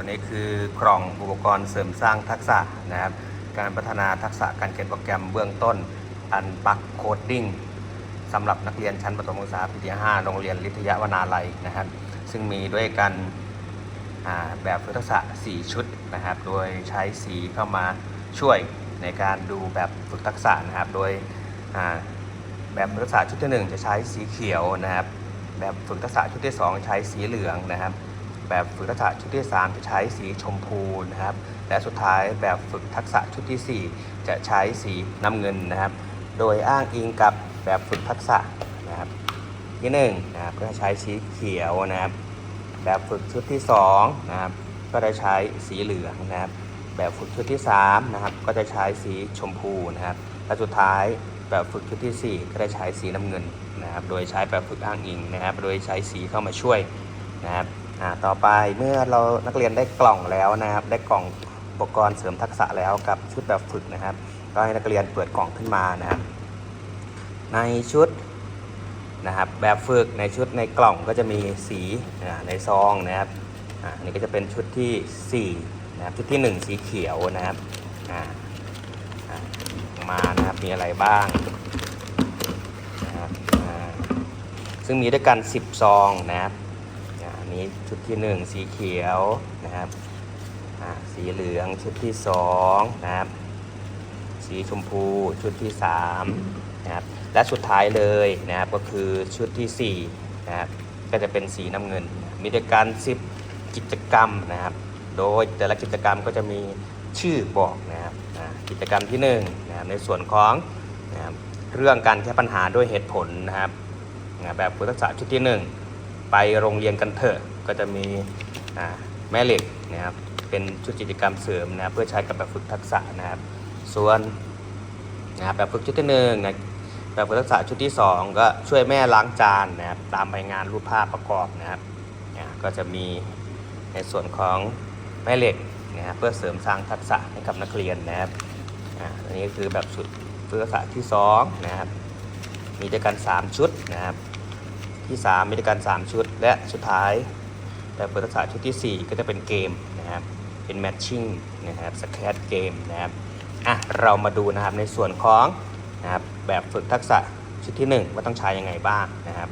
ตัวนี้คือกล่องอุปกรณ์เสริมสร้างทักษะนะครับ การพัฒนาทักษะการเขียนโปรแกรมเบื้องต้นอันปักโคดดิ้งสำหรับนักเรียนชั้นประถมศึกษาปีที่5โรงเรียนลิทยาวนาลัยนะครับ ซึ่งมีด้วยกันแบบฝึกทักษะ 4 ชุดนะครับ โดยใช้สีเข้ามาช่วยในการดูแบบฝึกทักษะนะครับ โดยแบบฝึกทักษะชุดที่ 1 จะใช้สีเขียวนะครับ แบบฝึกทักษะชุดที่ 2 ใช้สีเหลืองนะครับ แบบฝึกทักษะชุดที่ 3 จะใช้สีชมพูนะครับ และสุดท้ายแบบฝึกทักษะชุดทีสี่4 จะใช้สีน้ำเงินนะครับ โดยอ้างอิงกับแบบฝึกทักษะนะครับที่หนึ่งนะครับก็จะใช้สีเขียวนะครับ แบบฝึกชุดที่2นะครับก็จะใช้สีเหลืองนะครับ แบบฝึกชุดที่3นะครับก็จะใช้สีชมพูนะครับ และสุดท้ายแบบฝึกชุดทีสี่4 ก็จะใช้สีน้ำเงินนะครับ โดยใช้แบบฝึกอ้างอิงนะครับ โดยใช้สีเข้ามาช่วยนะครับ ต่อไปเมื่อเรานักเรียนได้กล่องแล้วนะครับ ได้กล่องอุปกรณ์เสริมทักษะแล้วกับชุดแบบฝึกนะครับ ก็ให้นักเรียนเปิดกล่องขึ้นมานะครับ ในชุดนะครับแบบฝึกในชุดในกล่องก็จะมีสีอ่าในซองนะครับอันนี้ก็จะเป็นชุดที่4นะครับชุดที่ 1 สีเขียวนะครับอ่าอ่ามานะครับมีอะไรบ้างนะครับอ่าซึ่งมีด้วยกัน 10 ซองนะครับ นี้ชุดที่ 1 สีเขียวนะครับสีเหลืองชุดที่2นะครับสีชมพูชุดที่3นะครับและสุดท้ายเลยนะครับก็คือชุดที่4นะครับก็จะเป็นสีน้ำเงิน มีด้วยกัน10กิจกรรมนะครับ โดยแต่ละกิจกรรมก็จะมีชื่อบอกนะครับกิจกรรมที่1นะครับในส่วนของนะครับเรื่องการแก้ปัญหาด้วยเหตุผลนะครับแบบพุทธศาสตร์ชุดที่ 1 ไปโรงเรียนกันเถอะ ก็จะมีแม่เหล็กนะครับ เป็นชุดกิจกรรมเสริมนะเพื่อใช้กับแบบฝึกทักษะนะครับ ส่วนนะครับแบบฝึกชุดที่หนึ่งนะแบบฝึกทักษะชุดที่สองก็ช่วยแม่ล้างจานนะครับตามใบงานรูปภาพประกอบนะครับก็จะมีในส่วนของแม่เหล็กนะครับเพื่อเสริมสร้างทักษะให้กับนักเรียนนะครับอันนี้คือแบบชุดฝึกทักษะที่สองนะครับมีด้วยกัน 3 ชุดนะครับ ที่3มีด้วยกัน3ชุด และสุดท้ายแบบฝึกทักษะชุดทีสี่ 4 ก็จะเป็นเกมนะครับ เป็นแมทชิ่งนะครับสแครเกมนะครับอะเรามาดูนะครับในส่วนของนะครับแบบฝึกทักษะชุดที่ 1 ว่าต้องใช้ยังไงบ้างนะครับ